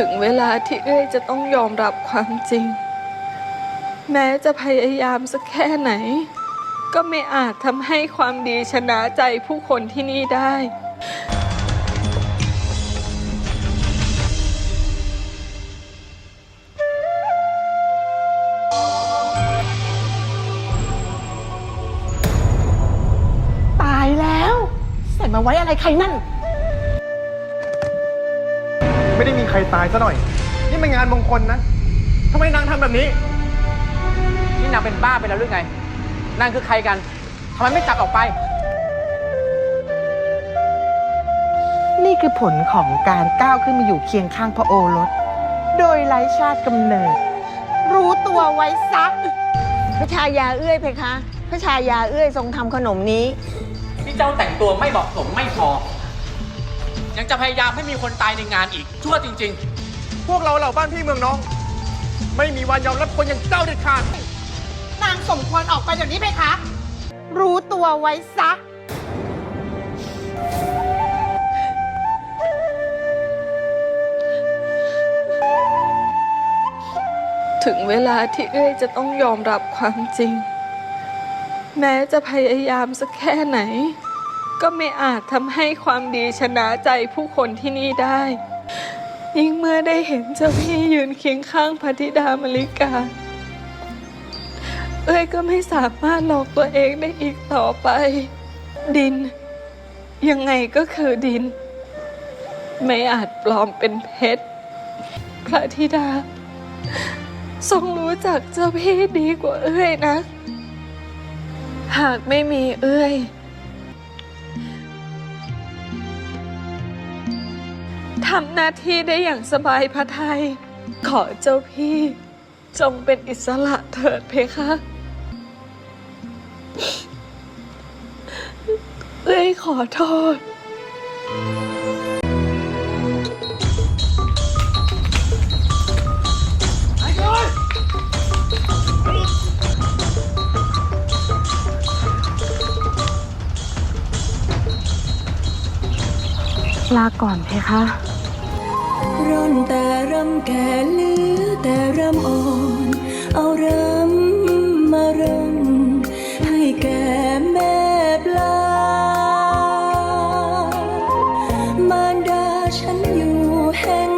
ถึงเวลาที่เอ้ยจะต้องยอมรับความจริง แม้จะพยายามสักแค่ไหน ก็ไม่อาจทำให้ความดีชนะใจผู้คนที่นี่ได้ ตายแล้ว ใส่มาไว้อะไรใครนั่น ไม่ได้มีใครตายซะหน่อย นี่มันงานมงคลนะทำไมนางทำแบบนี้ นี่นางเป็นบ้าไปแล้วหรือไง นางคือใครกันทำไมไม่จับออกไป นี่คือผลของการก้าวขึ้นมาอยู่เคียงข้างพระโอรส โดยไร้ชาติกำเนิด รู้ตัวไว้ซะ พระชายาเอื้อยเพคะ พระชายาเอื้อยทรงทำขนมนี้ ที่เจ้าแต่งตัวไม่เหมาะสมไม่พอ ยังจะพยายามให้มีคนตายในงานอีก ชั่วจริง พวกเราเหล่าบ้านพี่เมืองน้อง ไม่มีวันยอมรับคนอย่างเจ้าเด็ดขาด นางสมควรออกไปเดี๋ยวนี้เพคะ รู้ตัวไว้ซะ ถึงเวลาที่เอ้ยจะต้องยอมรับความจริง แม้จะพยายามสักแค่ไหน ก็ไม่อาจทำให้ความดีชนะใจผู้คนที่นี่ได้ ยิ่งเมื่อได้เห็นเจ้าพี่ยืนเคียงข้างพระธิดามลิกา เอ้ยก็ไม่สามารถหลอกตัวเองได้อีกต่อไป ดิน ยังไงก็คือดิน ไม่อาจปลอมเป็นเพชร พระธิดา ทรงรู้จักเจ้าพี่ดีกว่าเอ้ยนะ หากไม่มีเอ้ย ทำหน้าที่ได้อย่างสบายพระทยัย ขอเจ้าพี่ จงเป็นอิสระเถิดเพคะเอ้ยขอโทษ ลาก่อนเพคะร่อนแต่รำแก่ลือแต่รำอ่อน เอารำมารำให้แก่แม่ปลามารดาฉันอยู่แห่ง